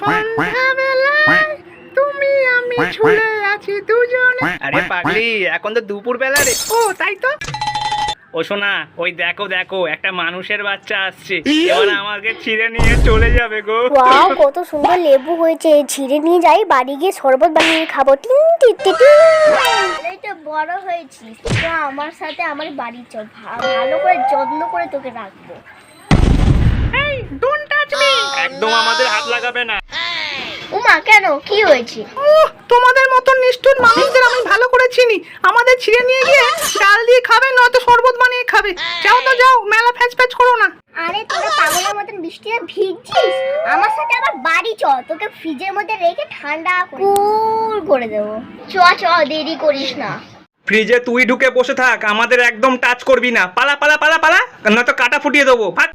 সন্ধ্যাবেলায় তুমি আমি ঝুলে আছি দুজনে। আরে পাগলি এখন তো দুপুর বেলা রে। ও তাই তো? ও শোনা ওই দেখো দেখো একটা মানুষের বাচ্চা আসছে। এবার আমাকে ছিঁড়ে নিয়ে চলে যাবে গো। ওয়াও কত সুন্দর লেবু হয়েছে। ছিঁড়ে নিয়ে যাই বাড়ি গিয়ে শরবত বানিয়ে খাব। টিং টিং টিং তো বড় হয়েছিস। তো আমার সাথে আমার বাড়ি চল। ভালো করে যত্ন করে তোকে রাখব। একদম আমাদের হাত লাগাবে না। উমা কেন? কি হয়েছে? তোমাদের মতন নিষ্ঠুর মানুষদের আমি ভালো করে চিনি। আমাদের ছিঁড়ে নিয়ে গিয়ে ডাল দিয়ে খাবে নয়তো শরবত বানিয়ে খাবে। যাও তো যাও মেলা ফ্যাচ ফ্যাচ করো না। আরে তোরা পাগলের মতন বৃষ্টিতে ভিজছিস? আমার সাথে আবার বাড়ি চ তোকে ফ্রিজের মধ্যে রেখে ঠান্ডা কুল করে দেবো। চ চ দেরি করিস না। ফ্রিজে তুই ঢুকে বসে থাক আমাদের একদম টাচ করবি না। পালা পালা পালা পালা নয়তো কাটা ফুটিয়ে দেবো। ভাগ